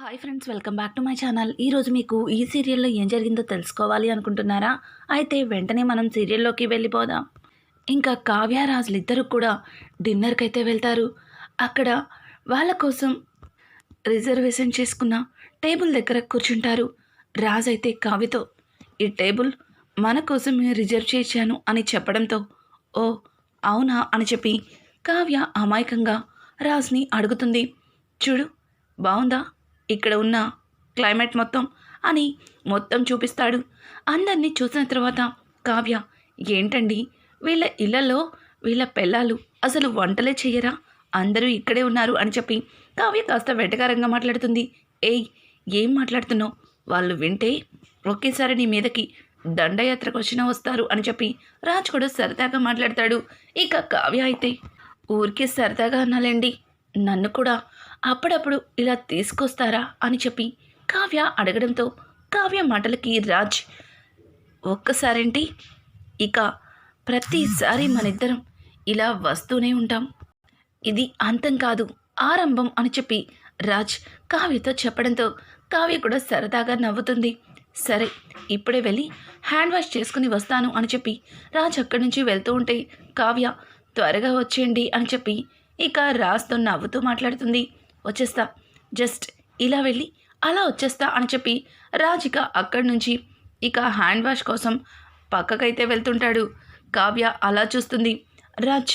Hi friends welcome back to my channel ఈరోజు మీకు ఈ సీరియల్లో ఏం జరిగిందో తెలుసుకోవాలి అనుకుంటున్నారా? అయితే వెంటనే మనం సీరియల్లోకి వెళ్ళిపోదాం. ఇంకా కావ్య రాజులు ఇద్దరు కూడా డిన్నర్కి అయితే వెళ్తారు. అక్కడ వాళ్ళ కోసం రిజర్వేషన్ చేసుకున్న టేబుల్ దగ్గర కూర్చుంటారు. రాజు అయితే కావ్యతో ఈ టేబుల్ మన కోసం నేను రిజర్వ్ చేశాను అని చెప్పడంతో ఓ అవునా అని చెప్పి కావ్య అమాయకంగా రాజ్ని అడుగుతుంది. చూడు బాగుందా? ఇక్కడ ఉన్న క్లైమేట్ మొత్తం అని మొత్తం చూపిస్తాడు. అందరినీ చూసిన తర్వాత కావ్య ఏంటండి? వీళ్ళ ఇళ్ళలో వీళ్ళ పిల్లలు అసలు వంటలే చేయరా అందరూ ఇక్కడే ఉన్నారు అని చెప్పి కావ్య కాస్త వెటకారంగా మాట్లాడుతుంది. ఏయ్ ఏం మాట్లాడుతున్నావు? వాళ్ళు వింటే ఒకేసారి నీ మీదకి దండయాత్రకు వచ్చినా వస్తారు అని చెప్పి రాజ్ కూడా సరదాగా మాట్లాడతాడు. ఇక కావ్య అయితే ఊరికే సరదాగా అనాలండి నన్ను కూడా అప్పుడప్పుడు ఇలా తీసుకొస్తారా అని చెప్పి కావ్య అడగడంతో కావ్య మాటలకి రాజ్ ఒక్కసారేంటి? ఇక ప్రతిసారి మనిద్దరం ఇలా వస్తూనే ఉంటాం. ఇది అంతం కాదు ఆరంభం అని చెప్పి రాజ్ కావ్యతో చెప్పడంతో కావ్య కూడా సరదాగా నవ్వుతుంది. సరే ఇప్పుడే వెళ్ళి హ్యాండ్ వాష్ చేసుకుని వస్తాను అని చెప్పి రాజ్ అక్కడి నుంచి వెళ్తూ ఉంటే కావ్య త్వరగా వచ్చేయండి అని చెప్పి ఇక రాజ్తో నవ్వుతూ మాట్లాడుతుంది. వచ్చేస్తా. జస్ట్ ఇలా వెళ్ళి అలా వచ్చేస్తా అని చెప్పి రాజ్ ఇక అక్కడి నుంచి ఇక హ్యాండ్ వాష్ కోసం పక్కకైతే వెళ్తుంటాడు. కావ్య అలా చూస్తుంది. రాజ్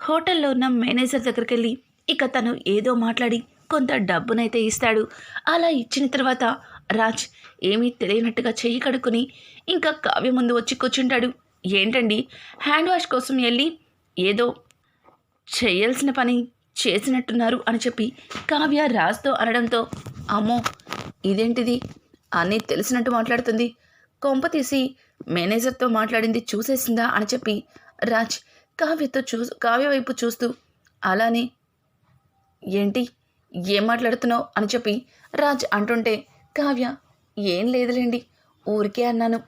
హోటల్లో ఉన్న మేనేజర్ దగ్గరికి వెళ్ళి ఇక తను ఏదో మాట్లాడి కొంత డబ్బునైతే ఇస్తాడు. అలా ఇచ్చిన తర్వాత రాజ్ ఏమీ తెలియనట్టుగా చెయ్యి కడుక్కుని ఇంకా కావ్య ముందు వచ్చి కూర్చుంటాడు. ఏంటండి? హ్యాండ్ వాష్ కోసం వెళ్ళి ఏదో చేయాల్సిన పని చేసినట్టున్నారు అని చెప్పి కావ్య రాజ్తో అనడంతో అమ్మో ఇదేంటిది? అన్నీ తెలిసినట్టు మాట్లాడుతుంది. కొంప తీసి మేనేజర్తో మాట్లాడింది చూసేసిందా? అని చెప్పి రాజ్ కావ్యతో చూ కావ్య వైపు చూస్తూ అలానే ఏంటి? ఏం మాట్లాడుతున్నావు? అని చెప్పి రాజ్ అంటుంటే కావ్య ఏం లేదులేండి ఊరికే అన్నాను.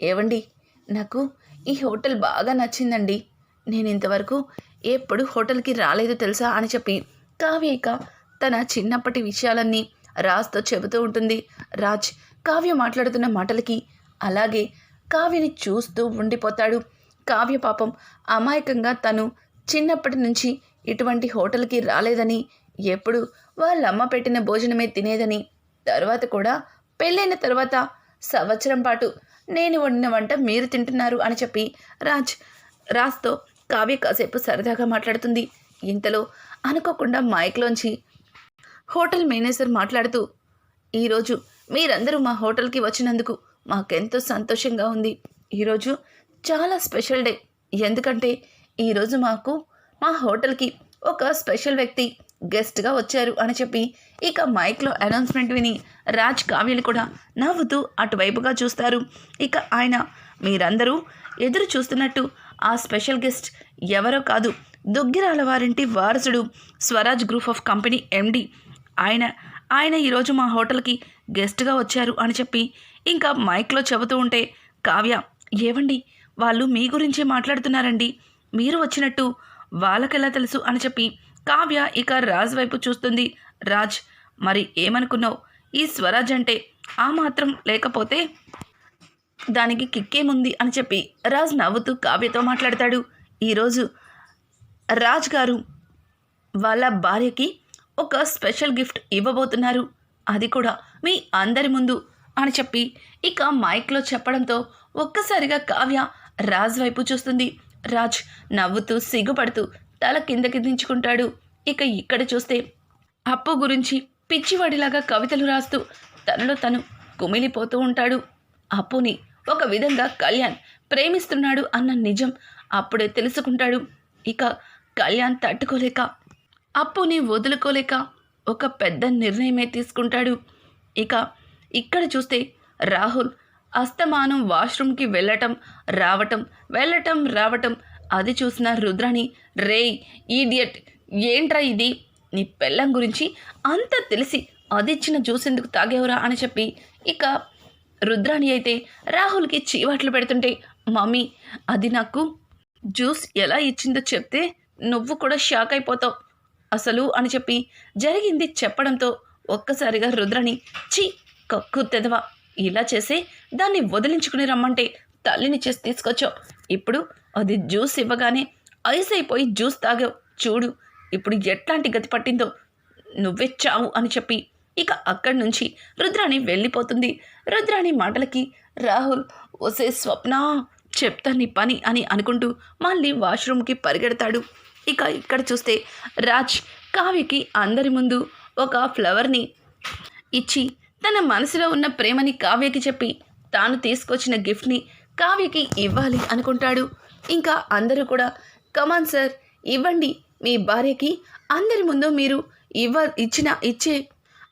ఏవండి నాకు ఈ హోటల్ బాగా నచ్చిందండి. నేను ఇంతవరకు ఎప్పుడు హోటల్కి రాలేదు తెలుసా అని చెప్పి కావ్యక తన చిన్నప్పటి విషయాలన్నీ రాజ్తో చెబుతూ ఉంటుంది. రాజ్ కావ్య మాట్లాడుతున్న మాటలకి అలాగే కావ్యని చూస్తూ ఉండిపోతాడు. కావ్య పాపం అమాయకంగా తను చిన్నప్పటి నుంచి ఇటువంటి హోటల్కి రాలేదని ఎప్పుడు వాళ్ళమ్మ పెట్టిన భోజనమే తినేదని తర్వాత కూడా పెళ్ళైన తర్వాత సంవత్సరం పాటు నేను వండిన వంట మీరు తింటున్నారు అని చెప్పి రాజ్ రాజ్తో కావ్య కాసేపు సరదాగా మాట్లాడుతుంది. ఇంతలో అనుకోకుండా మైక్లోంచి హోటల్ మేనేజర్ మాట్లాడుతూ ఈరోజు మీరందరూ మా హోటల్కి వచ్చినందుకు మాకెంతో సంతోషంగా ఉంది. ఈరోజు చాలా స్పెషల్ డే. ఎందుకంటే ఈరోజు మాకు మా హోటల్కి ఒక స్పెషల్ వ్యక్తి గెస్ట్గా వచ్చారు అని చెప్పి ఇక మైక్లో అనౌన్స్మెంట్ విని రాజ్ కావ్యలు కూడా నవ్వుతూ అటువైపుగా చూస్తారు. ఇక ఆయన మీరందరూ ఎదురు చూస్తున్నట్టు ఆ స్పెషల్ గెస్ట్ ఎవరో కాదు దుగ్గిరాల వారింటి వారసుడు Swaraj group of company MD. ఆయన ఆయన ఈరోజు మా హోటల్కి గెస్ట్గా వచ్చారు అని చెప్పి ఇంకా మైక్లో చెబుతూ ఉంటే కావ్య ఏవండి వాళ్ళు మీ గురించే మాట్లాడుతున్నారండి మీరు వచ్చినట్టు వాళ్ళకెలా తెలుసు అని చెప్పి కావ్య ఇక రాజ్ వైపు చూస్తుంది. రాజ్ మరి ఏమనుకున్నావు? ఈ స్వరాజ్ అంటే ఆ మాత్రం లేకపోతే దానికి కిక్కేముంది అని చెప్పి రాజ్ నవ్వుతూ కావ్యతో మాట్లాడతాడు. ఈరోజు రాజ్ గారు వాళ్ళ భార్యకి ఒక స్పెషల్ గిఫ్ట్ ఇవ్వబోతున్నారు. అది కూడా మీ అందరి ముందు అని చెప్పి ఇక మైక్లో చెప్పడంతో ఒక్కసారిగా కావ్య రాజ్ వైపు చూస్తుంది. రాజ్ నవ్వుతూ సిగ్గుపడుతూ తల కిందకి దించుకుంటాడు ఇక ఇక్కడ చూస్తే అప్పు గురించి పిచ్చివాడిలాగా కవితలు రాస్తూ తనలో తను కుమిలిపోతూ ఉంటాడు. అప్పుని ఒక విధంగా కళ్యాణ్ ప్రేమిస్తున్నాడు అన్న నిజం అప్పుడే తెలుసుకుంటాడు. ఇక కళ్యాణ్ తట్టుకోలేక అప్పుని వదులుకోలేక ఒక పెద్ద నిర్ణయమే తీసుకుంటాడు. ఇక ఇక్కడ చూస్తే రాహుల్ అస్తమానం వాష్రూమ్కి వెళ్ళటం రావటం వెళ్ళటం రావటం అది చూసిన రుద్రాని రే ఈడియట్ ఏంట్రా ఇది? నీ పెళ్ళం గురించి అంత తెలిసి అదిచ్చిన జ్యూస్ ఎందుకు తాగేవరా? అని చెప్పి ఇక రుద్రాణి అయితే రాహుల్కి చీవాట్లు పెడుతుంటే మమ్మీ అది నాకు జ్యూస్ ఎలా ఇచ్చిందో చెప్తే నువ్వు కూడా షాక్ అయిపోతావు. అసలు అని చెప్పి జరిగింది చెప్పడంతో ఒక్కసారిగా రుద్రని ఛీ కక్కు తెదవా ఇలా చేసి దాన్ని వదిలించుకుని రమ్మంటే తల్లిని చేసి తీసుకొచ్చావు. ఇప్పుడు అది జ్యూస్ ఇవ్వగానే ఐస్ అయిపోయి జ్యూస్ తాగావు. చూడు ఇప్పుడు ఎట్లాంటి గతి పట్టిందో నువ్వే చావు అని చెప్పి ఇక అక్కడి నుంచి రుద్రాణి వెళ్ళిపోతుంది. రుద్రాణి మాటలకి రాహుల్ ఒసే స్వప్న చెప్తా నీ పని అని అనుకుంటూ మళ్ళీ వాష్రూమ్కి పరిగెడతాడు. ఇక ఇక్కడ చూస్తే రాజ్ కావ్యకి అందరి ముందు ఒక ఫ్లవర్ని ఇచ్చి తన మనసులో ఉన్న ప్రేమని కావ్యకి చెప్పి తాను తీసుకొచ్చిన గిఫ్ట్ని కావ్యకి ఇవ్వాలి అనుకుంటాడు. ఇంకా అందరూ కూడా కమాన్ సార్ ఇవ్వండి మీ భార్యకి అందరి ముందు మీరు ఇవ్వ ఇచ్చిన ఇచ్చే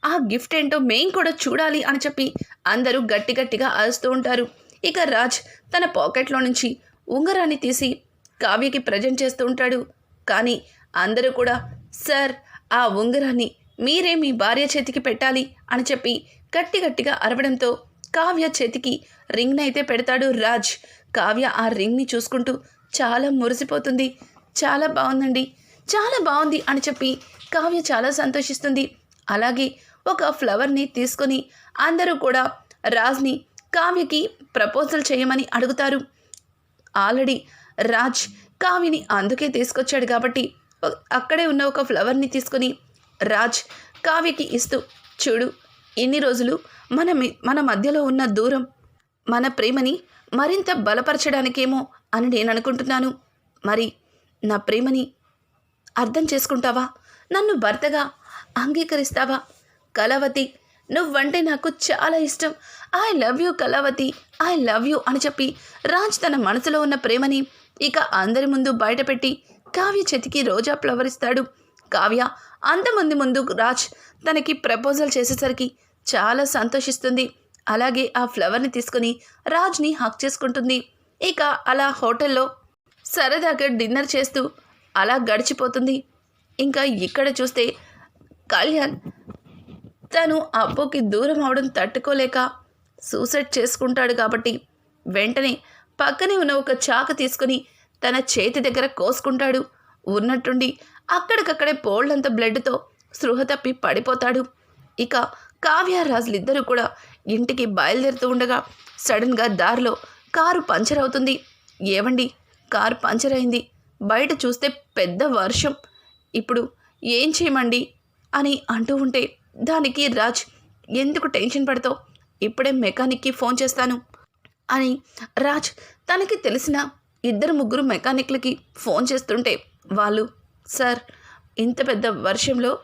ఆ గిఫ్ట్ ఏంటో మేం కూడా చూడాలి అని చెప్పి అందరూ గట్టి గట్టిగా అరుస్తూ ఉంటారు. ఇక రాజ్ తన పాకెట్లో నుంచి ఉంగరాన్ని తీసి కావ్యకి ప్రజెంట్ చేస్తూ ఉంటాడు. కానీ అందరూ కూడా సార్ ఆ ఉంగరాన్ని మీరే మీ భార్య చేతికి పెట్టాలి అని చెప్పి గట్టి గట్టిగా అరవడంతో కావ్య చేతికి రింగ్ని అయితే పెడతాడు రాజ్. కావ్య ఆ రింగ్ని చూసుకుంటూ చాలా మురిసిపోతుంది. చాలా బాగుందండి చాలా బాగుంది అని చెప్పి కావ్య చాలా సంతోషిస్తుంది. అలాగే ఒక ఫ్లవర్ని తీసుకొని అందరూ కూడా రాజ్ని కావ్యకి ప్రపోజల్ చేయమని అడుగుతారు. ఆల్రెడీ రాజ్ కావ్యని అందుకే తీసుకొచ్చాడు కాబట్టి అక్కడే ఉన్న ఒక ఫ్లవర్ని తీసుకొని రాజ్ కావ్యకి ఇస్తూ చూడు ఇన్ని రోజులు మన మన మధ్యలో ఉన్న దూరం మన ప్రేమని మరింత బలపరచడానికేమో అని నేను అనుకుంటున్నాను. మరి నా ప్రేమని అర్థం చేసుకుంటావా? నన్ను భర్తగా అంగీకరిస్తావా? కలవతి నువ్వంటే నాకు చాలా ఇష్టం. I love you Kalavati I love you అని చెప్పి రాజ్ తన మనసులో ఉన్న ప్రేమని ఇక అందరి ముందు బయటపెట్టి కావ్య చేతికి రోజా ఫ్లవర్ ఇస్తాడు. కావ్య అంతమంది ముందు రాజ్ తనకి ప్రపోజల్ చేసేసరికి చాలా సంతోషిస్తుంది. అలాగే ఆ ఫ్లవర్ని తీసుకుని రాజ్ని హక్ చేసుకుంటుంది. ఇక అలా హోటల్లో సరదాగా డిన్నర్ చేస్తూ అలా గడిచిపోతుంది. ఇంకా ఇక్కడ చూస్తే కళ్యాణ్ తను అప్పుకి దూరం అవడం తట్టుకోలేక సూసైడ్ చేసుకుంటాడు కాబట్టి వెంటనే పక్కనే ఉన్న ఒక చాకు తీసుకుని తన చేతి దగ్గర కోసుకుంటాడు. ఉన్నట్టుండి అక్కడికక్కడే పోల్డంత బ్లడ్తో స్పృహ తప్పి పడిపోతాడు. ఇక కావ్యరాజులిద్దరూ కూడా ఇంటికి బయలుదేరుతూ ఉండగా సడన్గా దారిలో కారు పంచర్ అవుతుంది. ఏవండి? కారు పంచర్ అయింది. బయట చూస్తే పెద్ద వర్షం. ఇప్పుడు ఏం చేయమండి? అని అంటూ ఉంటే దానికి రాజ్ ఎందుకు టెన్షన్ పడతావు? ఇప్పుడే మెకానిక్కి ఫోన్ చేస్తాను. అని రాజ్ తనకి తెలిసిన ఇద్దరు ముగ్గురు మెకానిక్లకి ఫోన్ చేస్తుంటే వాళ్ళు సార్ ఇంత పెద్ద వర్షంలో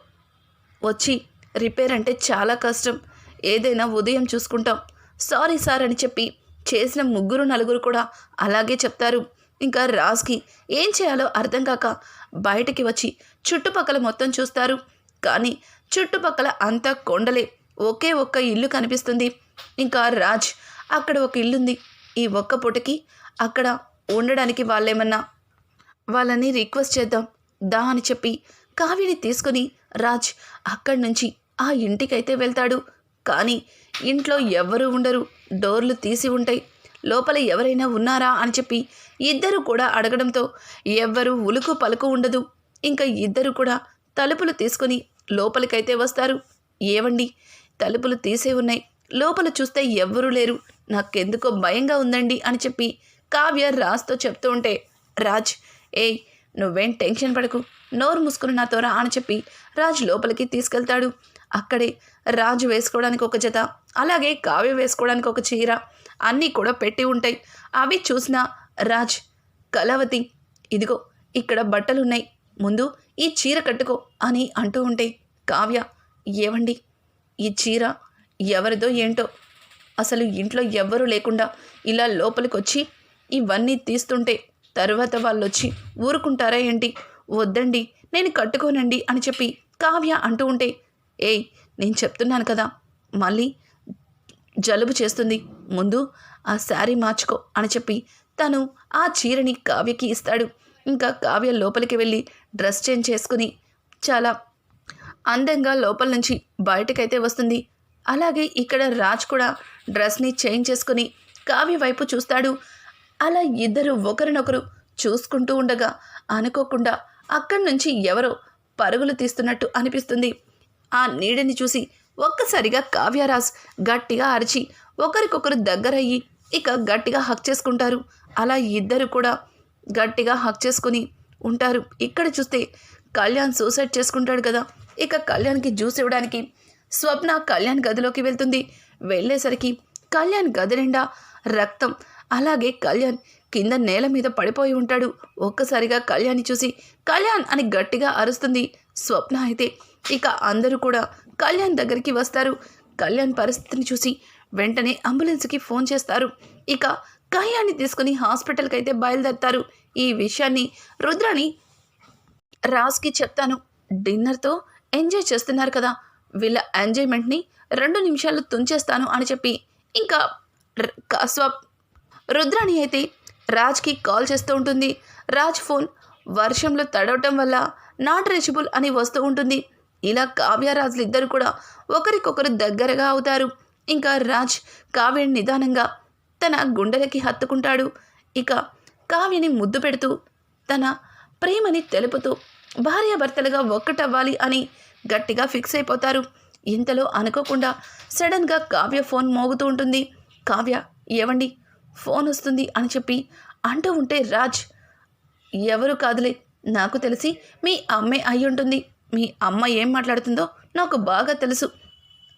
వచ్చి రిపేర్ అంటే చాలా కష్టం. ఏదైనా ఉదయం చూసుకుంటాం. సారీ సార్ అని చెప్పి చేసిన ముగ్గురు నలుగురు కూడా అలాగే చెప్తారు. ఇంకా రాజ్కి ఏం చేయాలో అర్థం కాక బయటికి వచ్చి చుట్టుపక్కల మొత్తం చూస్తారు. కానీ చుట్టుపక్కల అంతా కొండలే. ఒకే ఒక్క ఇల్లు కనిపిస్తుంది. ఇంకా రాజ్ అక్కడ ఒక ఇల్లుంది. ఈ ఒక్క పూటకి అక్కడ ఉండడానికి వాళ్ళేమన్నా? వాళ్ళని రిక్వెస్ట్ చేద్దాం దా అని చెప్పి కావ్యని తీసుకుని రాజ్ అక్కడి నుంచి ఆ ఇంటికైతే వెళ్తాడు. కానీ ఇంట్లో ఎవ్వరూ ఉండరు. డోర్లు తీసి ఉంటాయి. లోపల ఎవరైనా ఉన్నారా అని చెప్పి ఇద్దరు కూడా అడగడంతో ఎవ్వరూ ఉలుకు పలుకు ఉండదు. ఇంకా ఇద్దరు కూడా తలుపులు తీసుకొని లోపలికైతే వస్తారు. ఏవండి? తలుపులు తీసే ఉన్నాయి. లోపల చూస్తే ఎవ్వరూ లేరు. నాకెందుకో భయంగా ఉందండి అని చెప్పి కావ్య రాజ్తో చెప్తూ ఉంటే రాజ్ ఏయ్ నువ్వేం టెన్షన్ పడకు. నోరు మూసుకుని నాతో రా అని చెప్పి రాజ్ లోపలికి తీసుకెళ్తాడు. అక్కడే రాజు వేసుకోవడానికి ఒక జత అలాగే కావ్య వేసుకోవడానికి ఒక చీర అన్నీ కూడా పెట్టి ఉంటాయి. అవి చూసిన రాజ్ కలవతి ఇదిగో ఇక్కడ బట్టలున్నాయి. ముందు ఈ చీర కట్టుకో అని అంటూ ఉంటే కావ్య ఏవండి? ఈ చీర ఎవరిదో ఏంటో? అసలు ఇంట్లో ఎవ్వరూ లేకుండా ఇలా లోపలికి వచ్చి ఇవన్నీ తీస్తుంటే తరువాత వాళ్ళు వచ్చి ఊరుకుంటారా ఏంటి? వద్దండి నేను కట్టుకోనండి అని చెప్పి కావ్య అంటూ ఉంటే ఏయ్ నేను చెప్తున్నాను కదా మళ్ళీ జలుబు చేస్తుంది ముందు ఆ శారీ మార్చుకో అని చెప్పి తను ఆ చీరని కావ్యకి ఇస్తాడు. ఇంకా కావ్య లోపలికి వెళ్ళి డ్రెస్ చేంజ్ చేసుకుని చాలా అందంగా లోపల నుంచి బయటకైతే వస్తుంది. అలాగే ఇక్కడ రాజ్ కూడా డ్రెస్ని చేంజ్ చేసుకుని కావ్య వైపు చూస్తాడు. అలా ఇద్దరు ఒకరినొకరు చూసుకుంటూ ఉండగా అనుకోకుండా అక్కడి నుంచి ఎవరో పరుగులు తీస్తున్నట్టు అనిపిస్తుంది. ఆ నీడని చూసి ఒక్కసారిగా కావ్యరాజ్ గట్టిగా అరిచి ఒకరికొకరు దగ్గరయ్యి ఇక గట్టిగా హక్ చేసుకుంటారు. అలా ఇద్దరు కూడా గట్టిగా హక్ చేసుకుని ఉంటారు. ఇక్కడ చూస్తే కళ్యాణ్ సూసైడ్ చేసుకుంటాడు కదా. ఇక కళ్యాణ్కి జ్యూస్ ఇవ్వడానికి స్వప్న కళ్యాణ్ గదిలోకి వెళ్తుంది. వెళ్ళేసరికి కళ్యాణ్ గది నిండా రక్తం అలాగే కళ్యాణ్ కింద నేల మీద పడిపోయి ఉంటాడు. ఒక్కసారిగా కళ్యాణ్ని చూసి కళ్యాణ్ అని గట్టిగా అరుస్తుంది. స్వప్న అయితే ఇక అందరూ కూడా కళ్యాణ్ దగ్గరికి వస్తారు. కళ్యాణ్ పరిస్థితిని చూసి వెంటనే అంబులెన్స్కి ఫోన్ చేస్తారు. ఇక కళ్యాణ్ని తీసుకుని హాస్పిటల్కి అయితే బయలుదేరతారు. ఈ విషయాన్ని రుద్రని రాజ్కి చెప్తాను. డిన్నర్తో ఎంజాయ్ చేస్తున్నారు కదా. వీళ్ళ ఎంజాయ్మెంట్ని రెండు నిమిషాలు తుంచేస్తాను అని చెప్పి. ఇంకా స్వప్ రుద్రాణి అయితే రాజ్కి కాల్ చేస్తూ ఉంటుంది. రాజ్ ఫోన్ వర్షంలో తడవటం వల్ల నాట్ రీచబుల్ అని వస్తూ ఉంటుంది. ఇలా కావ్యరాజులు ఇద్దరు కూడా ఒకరికొకరు దగ్గరగా అవుతారు. ఇంకా రాజ్ కావ్యని నిదానంగా తన గుండెలకి హత్తుకుంటాడు. ఇక కావ్యని ముద్దు పెడుతూ తన ప్రేమని తెలుపుతూ భార్యాభర్తలుగా ఒక్కటవ్వాలి అని గట్టిగా ఫిక్స్ అయిపోతారు. ఇంతలో అనుకోకుండా సడన్గా కావ్య ఫోన్ మోగుతూ ఉంటుంది. కావ్య ఏవండి? ఫోన్ వస్తుంది అని చెప్పి అంటూ ఉంటే రాజ్ ఎవరు కాదులే నాకు తెలిసి మీ అమ్మే అయి ఉంటుంది. మీ అమ్మ ఏం మాట్లాడుతుందో నాకు బాగా తెలుసు.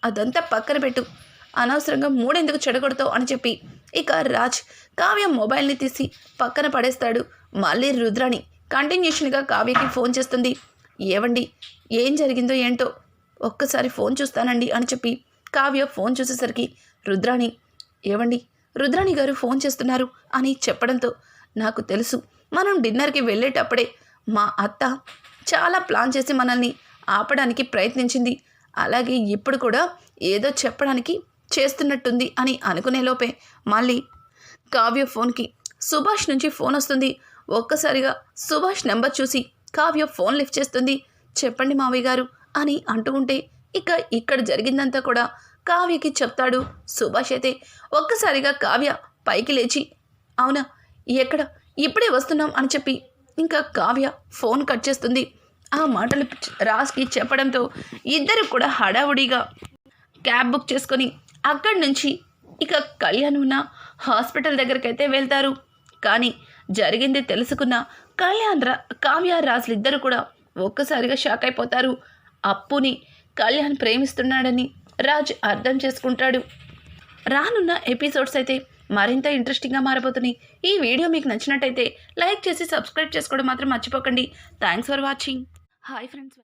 అదంతా పక్కన పెట్టు. అనవసరంగా మూడెందుకు చెడగొడతావు అని చెప్పి ఇక రాజ్ కావ్య మొబైల్ని తీసి పక్కన పడేస్తాడు. మళ్ళీ రుద్రాణి కంటిన్యూషన్గా కావ్యకి ఫోన్ చేస్తుంది. ఏవండి ఏం జరిగిందో ఏంటో? ఒక్కసారి ఫోన్ చూస్తానండి అని చెప్పి కావ్య ఫోన్ చూసేసరికి రుద్రాణి ఏవండి రుద్రాణి గారు ఫోన్ చేస్తున్నారు అని చెప్పడంతో నాకు తెలుసు మనం డిన్నర్కి వెళ్ళేటప్పుడే మా అత్త చాలా ప్లాన్ చేసి మనల్ని ఆపడానికి ప్రయత్నించింది. అలాగే ఇప్పుడు కూడా ఏదో చెప్పడానికి చేస్తున్నట్టుంది అని అనుకునేలోపే మళ్ళీ కావ్య ఫోన్కి సుభాష్ నుంచి ఫోన్ వస్తుంది. ఒక్కసారిగా సుభాష్ నెంబర్ చూసి కావ్య ఫోన్ లిఫ్ట్ చేస్తుంది. చెప్పండి మావయ్య గారు అని అంటూ ఉంటే ఇక ఇక్కడ జరిగిందంతా కూడా కావ్యకి చెప్తాడు సుభాష్ అయితే. ఒక్కసారిగా కావ్య పైకి లేచి అవునా ఎక్కడ? ఇప్పుడే వస్తున్నాం అని చెప్పి ఇంకా కావ్య ఫోన్ కట్ చేస్తుంది. ఆ మాటలు రాస్కి చెప్పడంతో ఇద్దరు కూడా హడావుడిగా క్యాబ్ బుక్ చేసుకొని అక్కడి నుంచి ఇక కళ్యాణ్ ఉన్న హాస్పిటల్ దగ్గరికైతే వెళ్తారు. కానీ జరిగింది తెలుసుకున్న కళ్యాణ్ రా కావ్య రాజులు ఇద్దరు కూడా ఒక్కసారిగా షాక్ అయిపోతారు. అప్పుని కళ్యాణ్ ప్రేమిస్తున్నాడని రాజ్ అర్థం చేసుకుంటాడు. రానున్న ఎపిసోడ్స్ అయితే మరింత ఇంట్రెస్టింగ్గా మారబోతున్నాయి. ఈ వీడియో మీకు నచ్చినట్టయితే లైక్ చేసి సబ్స్క్రైబ్ చేసుకోవడం మాత్రం మర్చిపోకండి. Thanks for watching. Hi friends.